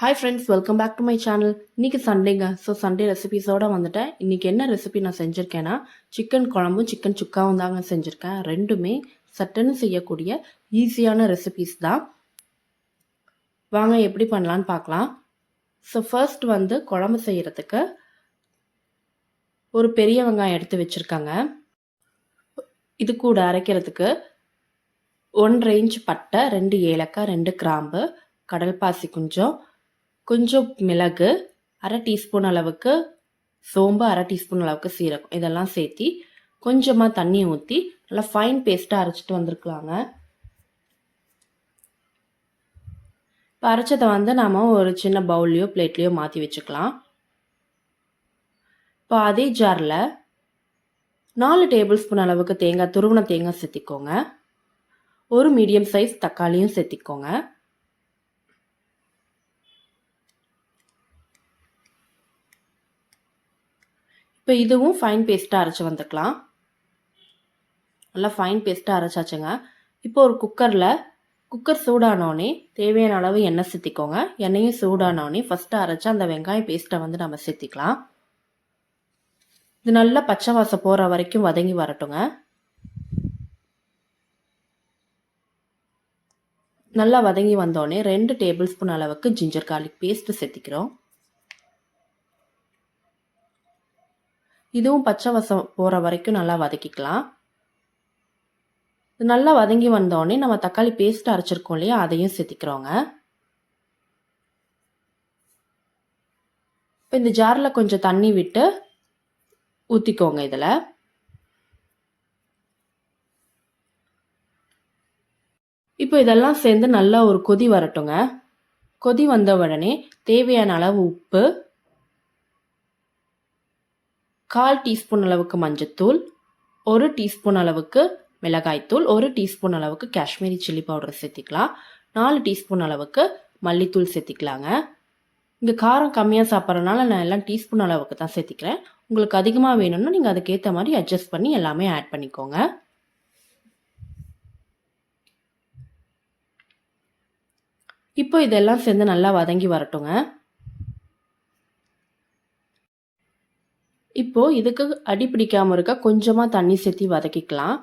Hi friends welcome back to my channel இன்றைக்கி சண்டேங்க so Sunday ரெசிபிஸோடு வந்துட்டேன். இன்றைக்கி என்ன ரெசிபி நான் செஞ்சுருக்கேன்னா சிக்கன் குழம்பும் சிக்கன் சுக்காவும் தாங்க செஞ்சுருக்கேன். ரெண்டுமே சட்டன்னு செய்யக்கூடிய ஈஸியான ரெசிபிஸ் தான். வாங்க எப்படி பண்ணலான்னு பார்க்கலாம். ஸோ ஃபர்ஸ்ட் வந்து குழம்பு செய்கிறதுக்கு ஒரு பெரிய வெங்காயம் எடுத்து வச்சுருக்காங்க. இது கூட அரைக்கிறதுக்கு ஒன்றரை இன்ச் பட்டை ரெண்டு ஏலக்காய் ரெண்டு கிராம்பு கடல் பாசி கொஞ்சம் கொஞ்சம் மிளகு அரை டீஸ்பூன் அளவுக்கு சோம்பு அரை டீஸ்பூன் அளவுக்கு சீரகம். இதெல்லாம் சேர்த்தி கொஞ்சமாக தண்ணி ஊற்றி நல்லா ஃபைன் பேஸ்ட்டாக அரைச்சிட்டு வந்திருக்கலாங்க. இப்போ அரைச்சதை வந்து நாம் ஒரு சின்ன பவுல்லையோ பிளேட்லேயோ மாற்றி வச்சுக்கலாம். இப்போ அதே ஜாரில் நாலு டேபிள் ஸ்பூன் அளவுக்கு தேங்காய் துருவன தேங்காய் சேர்த்திக்கோங்க. ஒரு மீடியம் சைஸ் தக்காளியும் சேர்த்திக்கோங்க. இப்போ இதுவும் ஃபைன் பேஸ்ட்டாக அரைச்சி வந்துக்கலாம். நல்லா ஃபைன் பேஸ்ட்டாக அரைச்சாச்சுங்க. இப்போ ஒரு குக்கரில் குக்கர் சூடானோடனே தேவையான அளவு எண்ணெய் சேர்த்திக்கோங்க. எண்ணெயும் சூடானோடனே ஃபஸ்ட்டு அரைச்சா அந்த வெங்காயம் பேஸ்ட்டை வந்து நம்ம சேர்த்திக்கலாம். இது நல்லா பச்சை வாசம் போகிற வரைக்கும் வதங்கி வரட்டுங்க. நல்லா வதங்கி வந்தோடனே ரெண்டு டேபிள் ஸ்பூன் அளவுக்கு ஜிஞ்சர் கார்லிக் பேஸ்ட்டு சேர்த்திக்கிறோம். இதுவும் பச்சை வசம் போகிற வரைக்கும் நல்லா வதக்கிக்கலாம். இது நல்லா வதங்கி வந்தோடனே நம்ம தக்காளி பேஸ்ட் அரைச்சிருக்கோம் இல்லையா அதையும் சேர்த்திக்கிறோங்க. இப்போ இந்த ஜாரில் கொஞ்சம் தண்ணி விட்டு ஊற்றிக்கோங்க இதில். இப்போ இதெல்லாம் சேர்ந்து நல்லா ஒரு கொதி வரட்டுங்க. கொதி வந்த உடனே தேவையான அளவு உப்பு கால் டீஸ்பூன் அளவுக்கு மஞ்சத்தூள் ஒரு டீஸ்பூன் அளவுக்கு மிளகாய்த்தூள் ஒரு டீஸ்பூன் அளவுக்கு காஷ்மீரி சில்லி பவுடர் சேர்த்திக்கலாம். நாலு டீஸ்பூன் அளவுக்கு மல்லித்தூள் சேர்த்திக்கலாங்க. இங்கே காரம் கம்மியாக சாப்பிட்றதுனால நான் எல்லாம் டீஸ்பூன் அளவுக்கு தான் சேர்த்திக்கிறேன். உங்களுக்கு அதிகமாக வேணும்னா நீங்கள் அதுக்கேற்ற மாதிரி அட்ஜஸ்ட் பண்ணி எல்லாமே ஆட் பண்ணிக்கோங்க. இப்போ இதெல்லாம் சேர்ந்து நல்லா வதங்கி வரட்டுங்க. இப்போது இதுக்கு அடி பிடிக்காமல் இருக்க கொஞ்சமாக தண்ணி சேர்த்தி வதக்கிக்கலாம்.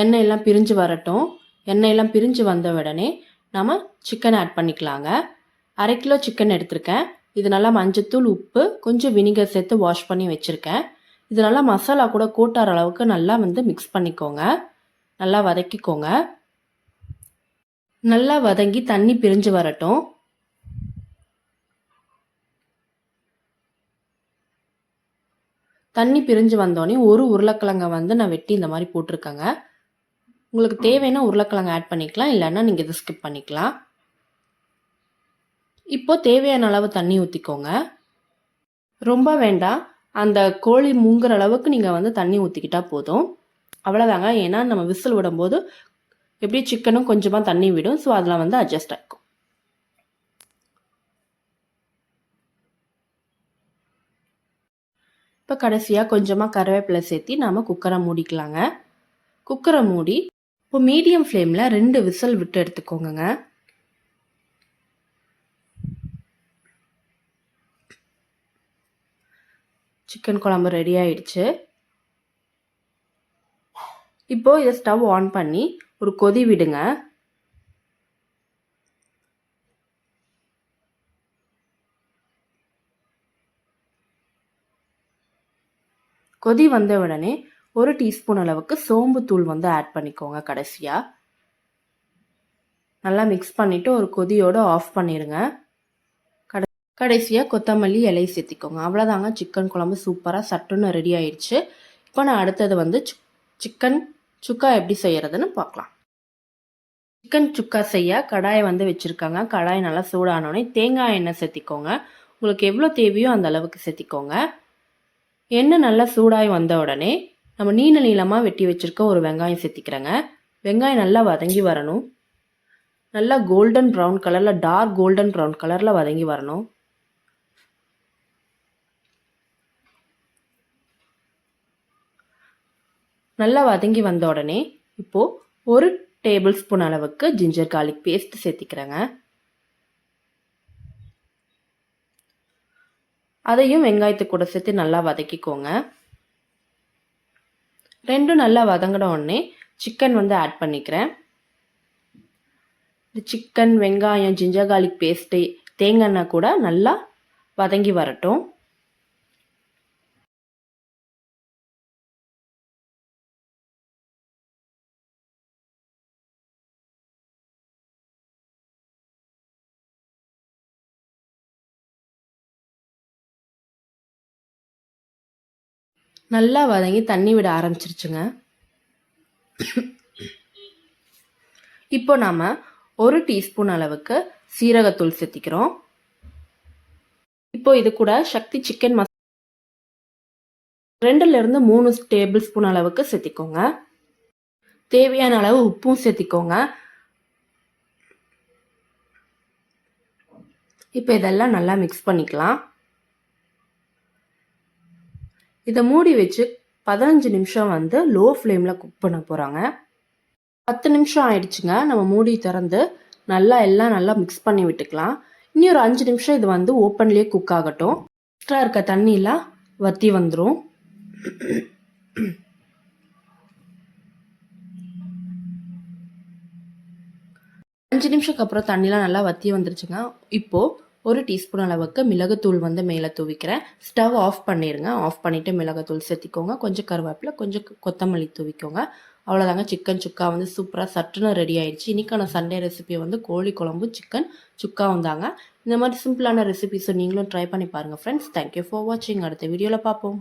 எண்ணெயெல்லாம் பிரிஞ்சு வரட்டும். எண்ணெயெல்லாம் பிரிஞ்சு வந்த உடனே நம்ம சிக்கன் ஆட் பண்ணிக்கலாங்க. அரை கிலோ சிக்கன் எடுத்திருக்கேன். இது நல்லா மஞ்சத்தூள் உப்பு கொஞ்சம் வினிகர் சேர்த்து வாஷ் பண்ணி வச்சுருக்கேன். இது நல்லா மசாலா கூட கூட்டார அளவுக்கு நல்லா வந்து மிக்ஸ் பண்ணிக்கோங்க. நல்லா வதக்கிக்கோங்க. நல்லா வதங்கி தண்ணி பிரிஞ்சு வரட்டும். தண்ணி பிரிஞ்சு வந்தோடனே ஒரு உருளைக்கிழங்க வந்து நான் வெட்டி இந்த மாதிரி போட்டிருக்கேங்க. உங்களுக்கு தேவைன்னா உருளைக்கிழங்கு ஆட் பண்ணிக்கலாம் இல்லைன்னா நீங்கள் இதை ஸ்கிப் பண்ணிக்கலாம். இப்போ தேவையான அளவு தண்ணி ஊற்றிக்கோங்க ரொம்ப வேண்டாம். அந்த கோழி மூங்குற அளவுக்கு நீங்கள் வந்து தண்ணி ஊற்றிக்கிட்டால் போதும். அவ்வளோதாங்க ஏன்னா நம்ம விசில் விடும்போது எப்படி சிக்கனும் கொஞ்சமாக தண்ணி விடும். ஸோ அதெல்லாம் வந்து அட்ஜஸ்ட் ஆகிக்கும் இப்போ கடைசியாக கொஞ்சமாக கருவேப்பிலை சேர்த்தி நாம் குக்கரை மூடிக்கலாங்க. குக்கரை மூடி இப்போ மீடியம் ஃப்ளேமில் ரெண்டு விசில் விட்டு எடுத்துக்கோங்க சிக்கன் குழம்பு ரெடி ஆயிடுச்சு. இப்போது இதை ஸ்டவ் ஆன் பண்ணி ஒரு கொதி விடுங்க. கொதி வந்த உடனே ஒரு டீஸ்பூன் அளவுக்கு சோம்பு தூள் வந்து ஆட் பண்ணிக்கோங்க கடைசியாக நல்லா மிக்ஸ் பண்ணிவிட்டு ஒரு கொதியோடு ஆஃப் பண்ணிடுங்க. கடை கடைசியாக கொத்தமல்லி இலையை சேர்த்திக்கோங்க. அவ்வளோதாங்க சிக்கன் குழம்பு சூப்பராக சட்டுன்னு ரெடி ஆயிடுச்சு. இப்போ நான் அடுத்தது வந்து சிக்கன் சுக்கா எப்படி செய்கிறதுன்னு பார்க்கலாம். சிக்கன் சுக்கா செய்ய கடாயை வந்து வச்சுருக்காங்க. கடாய் நல்லா சூடானோடனே தேங்காய் எண்ணெய் சேர்த்திக்கோங்க. உங்களுக்கு எவ்வளோ தேவையோ அந்த அளவுக்கு சேர்த்திக்கோங்க. எண்ணெய் நல்லா சூடாகி வந்த உடனே நம்ம நீல நீளமாக வெட்டி வச்சுருக்க ஒரு வெங்காயம் சேர்த்திக்கிறேங்க. வெங்காயம் நல்லா வதங்கி வரணும். நல்லா கோல்டன் ப்ரௌன் கலரில் டார்க் கோல்டன் ப்ரௌன் கலரில் வதங்கி வரணும். நல்லா வதங்கி வந்த உடனே இப்போது ஒரு டேபிள் ஸ்பூன் அளவுக்கு ஜிஞ்சர் கார்லிக் பேஸ்ட் சேர்த்திக்கிறேங்க. அதையும் வெங்காயத்து கூட சேர்த்து நல்லா வதக்கிக்கோங்க. ரெண்டும் நல்லா வதங்கின உடனே சிக்கன் வந்து ஆட் பண்ணிக்கிறேன். இந்த சிக்கன் வெங்காயம் ஜிஞ்சர் கார்லிக் பேஸ்ட்டு தேங்காய் கூட நல்லா வதங்கி வரட்டும். நல்லா வதங்கி தண்ணி விட ஆரம்பிச்சிருச்சுங்க. இப்போ நாம் ஒரு டீஸ்பூன் அளவுக்கு சீரகத்தூள் சேர்த்திக்கிறோம். இப்போ இது கூட சக்தி சிக்கன் மசா ரெண்டுலேருந்து மூணு டேபிள் ஸ்பூன் அளவுக்கு சேர்த்திக்கோங்க. தேவையான அளவு உப்பும் சேர்த்திக்கோங்க. இப்போ இதெல்லாம் நல்லா மிக்ஸ் பண்ணிக்கலாம். இதை மூடி வச்சு பதினஞ்சு நிமிஷம் வந்து லோ ஃப்ளேமில் குக் பண்ண போகிறாங்க பத்து நிமிஷம் ஆயிடுச்சுங்க. நம்ம மூடி திறந்து நல்லா எல்லாம் நல்லா மிக்ஸ் பண்ணி விட்டுக்கலாம். இனி ஒரு அஞ்சு நிமிஷம் இது வந்து ஓப்பன்லேயே குக் ஆகட்டும். எக்ஸ்ட்ரா இருக்க தண்ணியெலாம் வற்றி வந்துடும் அஞ்சு நிமிஷத்துக்கு அப்புறம் தண்ணிலாம் நல்லா வற்றி வந்துருச்சுங்க. இப்போது ஒரு டீஸ்பூன் அளவுக்கு மிளகுத்தூள் வந்து மேலே தூவிக்கிறேன். ஸ்டவ் ஆஃப் பண்ணிடுங்க ஆஃப் பண்ணிவிட்டு மிளகுத்தூள் சேர்த்திக்கோங்க. கொஞ்சம் கருவேப்பிலை கொஞ்சம் கொத்தமல்லி தூவிக்கோங்க. அவ்வளோதாங்க சிக்கன் சுக்கா வந்து சூப்பராக சட்டுன்னு ரெடி ஆயிடுச்சு. இன்றைக்கான சண்டே ரெசிபி வந்து கோழி குழம்பு சிக்கன் சுக்கா வந்தாங்க. இந்த மாதிரி சிம்பிளான ரெசிபிஸை நீங்களும் ட்ரை பண்ணி பாருங்கள் ஃப்ரெண்ட்ஸ் தேங்க்யூ ஃபார் வாட்சிங் அடுத்த வீடியோவில் பார்ப்போம்